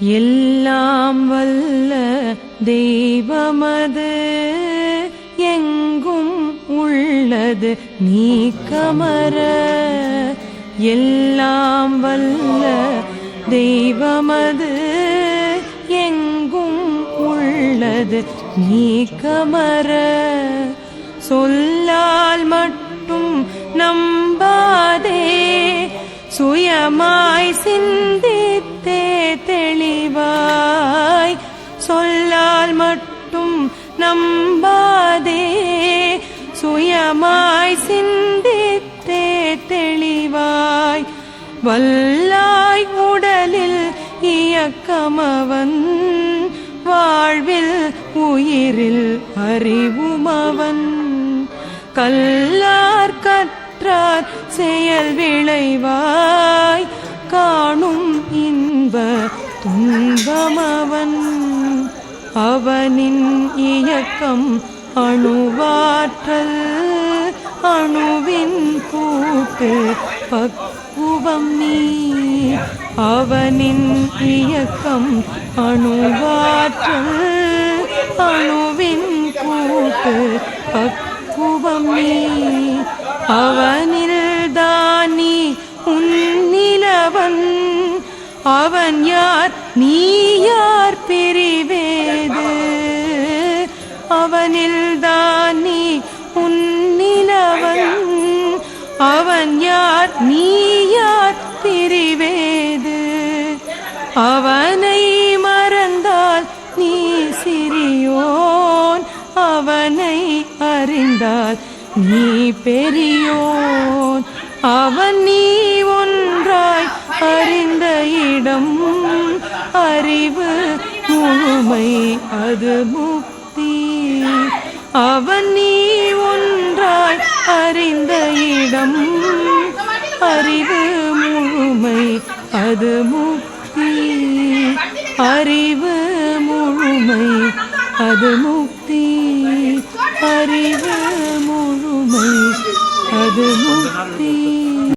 எல்லாம் வல்ல தெய்வமது எங்கும் உள்ளது நீ கமர. எல்லாம் வல்ல தெய்வமது எங்கும் உள்ளது நீ கமர. சொல்லால் மட்டும் நம்பாதே சுயமாய் சிந்தித்தே தெளிவாய் சொல்லால் மட்டும் நம்பாதே. சுயமாய் சிந்தித்தே தெளிவாய். வல்லாய் உடலில் இயக்கமவன். வாழ்வில் உயிரில் அறிவுமவன். கல்லார் கற்றார் செயல் விளைவாய். கா இன்ப துன்பமவன். அவனின் இயக்கம் அணுவாற்றல் அணுவின் கூட்டு பக்குவம் நீ. அவனின் இயக்கம் அணுவாற்றல் அணுவின் கூட்டு பக்குவம் நீ. அவன் அவன் யார்? நீ யார் பிரிவேது? அவனில் நீ உன்னிலவன் அவன் யார்? நீ யார் பிரிவேது? அவனை மறந்தால் நீ சிறியோன். அவனை அறிந்தால் நீ பெரியோன். அவன் நீ ஒன்றாய் ஞானம் அறிவு முழுமை அது முக்தி. அவன் நீ ஒன்றாய் அறிந்த இடம் அறிவு முழுமை அது முக்தி. அறிவு முழுமை அது முக்தி. அறிவு முழுமை அது முக்தி.